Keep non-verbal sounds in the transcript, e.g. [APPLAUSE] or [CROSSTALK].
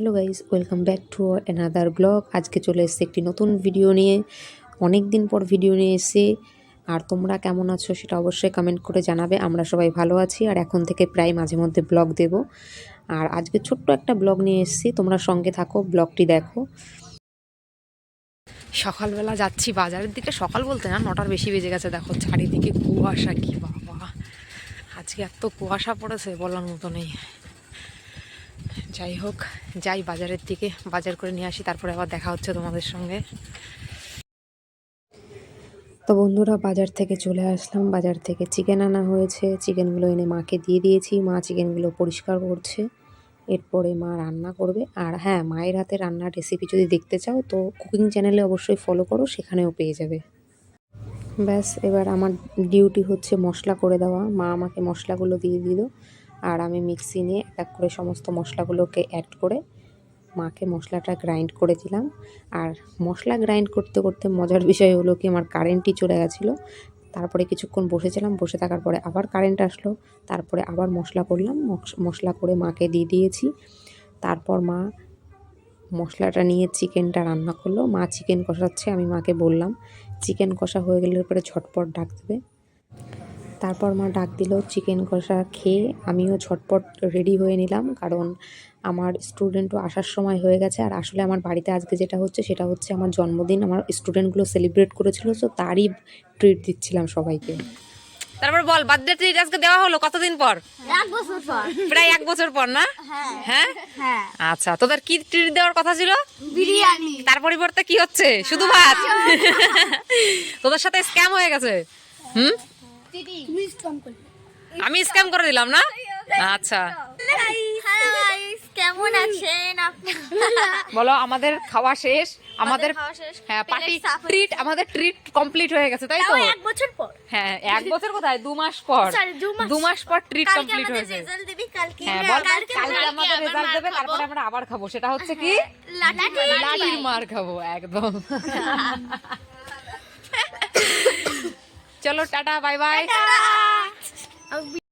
Hello guys welcome back to another blog আজকে চলে এসেছি একটি নতুন ভিডিও নিয়ে। অনেক দিন পর ভিডিও নিয়ে এসেছি। আর তোমরা কেমন আছো সেটা অবশ্যই কমেন্ট করে জানাবে। আমরা সবাই ভালো আছি আর এখন থেকে প্রায় মাঝে মধ্যে ব্লগ দেব। আর আজকে ছোট্ট একটা ব্লগ নিয়ে এসেছি। তোমরা সঙ্গে থাকো ব্লগটি দেখো। সকালবেলা যাচ্ছি বাজারের দিকে। সকাল বলতে না, নটার বেশি বেজে গেছে। দেখো চারিদিকে কুয়াশা কি বাবা। আজকে এত কুয়াশা পড়েছে বলার মতো নেই। যাই হোক, যাই বাজারের দিকে, বাজার করে নিয়ে আসি, তারপরে আবার দেখা হচ্ছে তোমাদের সঙ্গে। তো বন্ধুরা, বাজার থেকে চলে আসলাম। বাজার থেকে চিকেন আনা হয়েছে। চিকেনগুলো এনে মাকে দিয়ে দিয়েছি। মা চিকেনগুলো পরিষ্কার করছে। এরপরে মা রান্না করবে। আর হ্যাঁ মায়ের হাতে রান্নার রেসিপি যদি দেখতে চাও, তো কুকিং চ্যানেলে অবশ্যই ফলো করো, সেখানেও পেয়ে যাবে। ব্যাস, এবার আমার ডিউটি হচ্ছে মশলা করে দেওয়া। মা আমাকে মশলাগুলো দিয়ে দিল। আর আমি মিক্সি নিয়ে এক এক করে সমস্ত মশলাগুলোকে অ্যাড করে মাকে মশলাটা গ্রাইন্ড করে দিলাম। আর মশলা গ্রাইন্ড করতে করতে মজার বিষয় হলো কি, আমার কারেন্টই চলে গেছিল। তারপরে কিছুক্ষণ বসেছিলাম, বসে থাকার পরে আবার কারেন্ট আসলো। তারপরে আবার মশলা করলাম, মশ- মশলা করে মাকে দিয়ে দিয়েছি। তারপর মা মশলাটা নিয়ে চিকেনটা রান্না করল। মা চিকেন কষাচ্ছে, আমি মাকে বললাম, চিকেন কষা হয়ে গেলে পরে ঝটপট ডাক দেবে। তারপর মা ডাক দিল চিকেন কষা খেয়ে আমিও ঝটপট রেডি হয়ে নিলাম। কারণ আমার স্টুডেন্টও আসার সময় হয়ে গেছে। আর আসলে আমার বাড়িতে আজকে যেটা হচ্ছে সেটা হচ্ছে আমার জন্মদিন। আমার স্টুডেন্টগুলো সেলিব্রেট করেছিল তো তারই ট্রিট দিচ্ছিলাম সবাইকে। তারপর বল বার্থডে ট্রিট আজকে দেওয়া হলো কতদিন পর? এক বছর পর। প্রায় এক বছর পর না? হ্যাঁ। হ্যাঁ? হ্যাঁ। আচ্ছা তোদের কি ট্রিট দেওয়ার কথা ছিল? বিরিয়ানি। তার পরিবর্তে কি হচ্ছে? শুধু ভাত? তোদের সাথে স্ক্যাম হয়ে গেছে? হুম? আমি স্ক্যাম করে দিলাম না? আচ্ছা। কেমন আছেন বলো আমাদের খাওয়া শেষ। আমাদের হ্যাঁ পার্টি ট্রিট আমাদের ট্রিট কমপ্লিট হয়ে গেছে তাই তো? এক বছর পর। হ্যাঁ এক বছর কোথায়? দু মাস পর। দু মাস। পর ট্রিট কমপ্লিট হয়েছে। হ্যাঁ বল কালকে আমাদের আবার রেজাল্ট দেবে খাব। তারপরে আমরা আবার খাব। সেটা হচ্ছে কি? লাঠি। লাঠির মার খাব একদম। [LAUGHS] चलो टाटा बाय बाय